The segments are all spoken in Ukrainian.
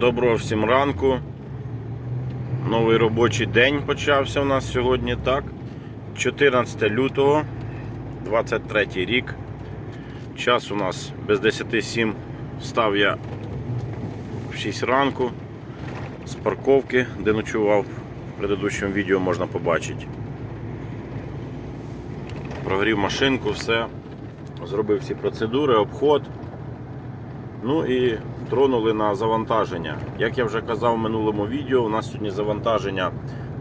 Доброго всім ранку. Новий робочий день почався у нас сьогодні, так? 14 лютого, 23 рік. Час у нас без 10.07 встав я в 6 ранку з парковки, де ночував. В предыдущому відео можна побачити. Прогрів машинку, все. Зробив всі процедури, обход. Ну і тронули на завантаження. Як я вже казав в минулому відео, у нас сьогодні завантаження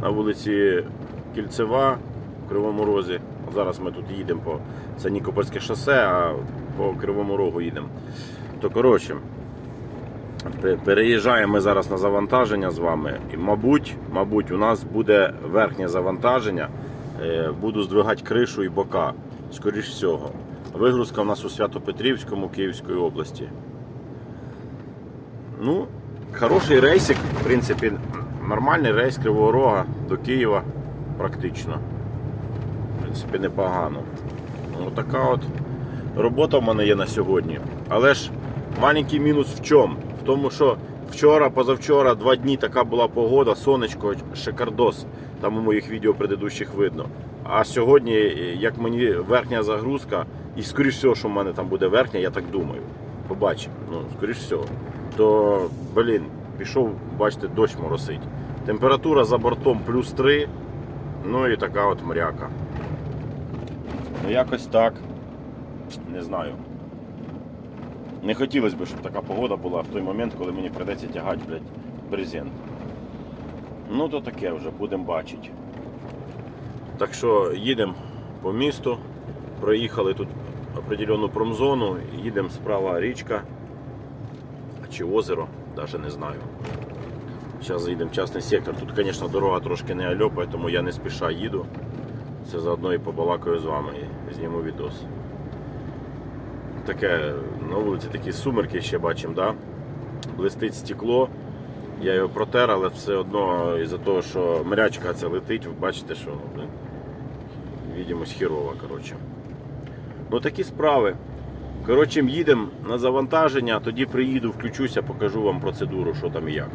на вулиці Кільцева в Кривому Розі. Зараз ми тут їдемо по це Нікопольське шосе, а по Кривому Рогу їдемо. То коротше, переїжджаємо зараз на завантаження з вами. І, мабуть, мабуть, у нас буде верхнє завантаження. Е, Буду здвигати кришу і бока. Скоріш всього. Вигрузка у нас у Свято-Петрівському Київської області. Ну, хороший рейсик, в принципі, нормальний рейс Кривого Рога до Києва практично. В принципі, непогано. Ну, така от робота в мене є на сьогодні. Але ж маленький мінус в чому? В тому, що вчора, позавчора, два дні така була погода, сонечко, шикардос. Там у моїх відео предыдущих видно. А сьогодні, як мені верхня загрузка, і скоріш всього, що в мене там буде верхня, я так думаю. Побачимо. Ну, скоріш всього. То, блін, пішов, бачите, дощ моросить. Температура за бортом плюс 3. Ну і така от мряка. Ну якось так. Не знаю. Не хотілося б, щоб така погода була в той момент, коли мені прийдеться тягати, блядь, брезент. Ну то таке вже, будемо бачити. Так що їдемо по місту, проїхали тут определену промзону, їдемо справа річка чи озеро, навіть не знаю. Зараз заїдемо в частний сектор. Тут, звісно, дорога трошки не альо, тому я не спіша їду. Це заодно і побалакаю з вами і зніму відос. Таке, на вулиці такі сумерки ще бачимо, да? блистить стекло. Я його протер, але все одно із-за того, що мрячка ця летить, ви бачите, що ну, відомість хірова. Ну такі справи. Коротше, їдемо на завантаження, тоді приїду, включуся, покажу вам процедуру, що там і як.